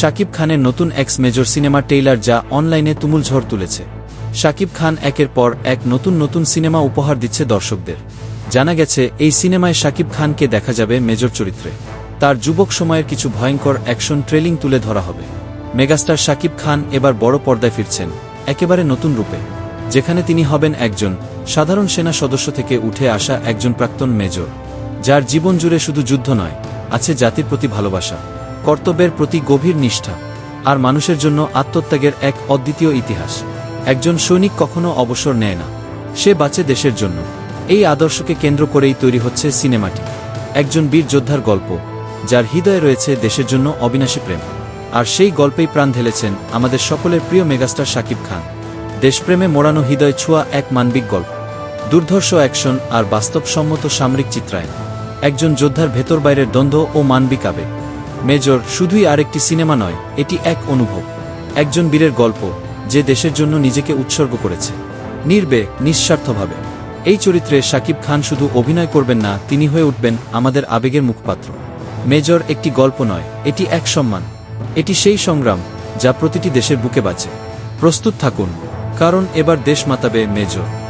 শাকিব খানের নতুন x major cinema Taylor যা অনলাইনে তুমুল ঝড় তুলেছে। শাকিব খান একের পর এক নতুন নতুন সিনেমা উপহার দিচ্ছে দর্শকদের। জানা গেছে, এই সিনেমায় শাকিব খানকে দেখা যাবে মেজর চরিত্রে। তার যুবক সময়ের কিছু ভয়ঙ্কর অ্যাকশন ট্রেলিং তুলে ধরা হবে। মেগাস্টার শাকিব খান এবার বড় পর্দায় ফিরছেন, একেবারে নতুন রূপে। যেখানে তিনি হবেন একজন সাধারণ সেনা সদস্য থেকে উঠে আসা একজন প্রাক্তন মেজর যার জীবন জুড়ে শুধু যুদ্ধ নয়, আছে জাতির প্রতি ভালোবাসা। কর্তব্যের প্রতি গভীর নিষ্ঠা, আর মানুষের জন্য আত্মত্যাগের এক অদ্বিতীয় ইতিহাস। একজন সৈনিক কখনো অবসর নেয় না। সে বাঁচে দেশের জন্য। এই আদর্শকে কেন্দ্র করেই তৈরি হচ্ছে সিনেমাটি। একজন বীর যোদ্ধার গল্প, যার হৃদয়ে রয়েছে দেশের জন্য অবিনাশী প্রেম। আর সেই গল্পেই প্রাণ ঢেলেছেন আমাদের সকলের প্রিয় মেগাস্টার শাকিব খান। দেশপ্রেমে মোড়ানো হৃদয় ছোঁয়া এক মানবিক গল্প। দুর্ধর্ষ অ্যাকশন আর বাস্তবসম্মত সামরিক চিত্রায়ন। একজন যোদ্ধার ভেতর বাইরের দ্বন্দ্ব ও মানবিক আবেগ। মেজর শুধুই আরেকটি সিনেমা নয়, এটি এক অনুভব। একজন বীরের গল্প, যে দেশের জন্য নিজেকে উৎসর্গ করেছে। নির্বে, নিঃস্বার্থভাবে। এই চরিত্রে শাকিব খান শুধু অভিনয় করবেন না, তিনি হয়ে উঠবেন আমাদের আবেগের মুখপাত্র। মেজর একটি গল্প নয়, এটি এক সম্মান। এটি সেই সংগ্রাম, যা প্রতিটি দেশের বুকে বাঁচে প্রস্তুত থাকুন, কারণ এবার দেশ মাতাবে মেজর।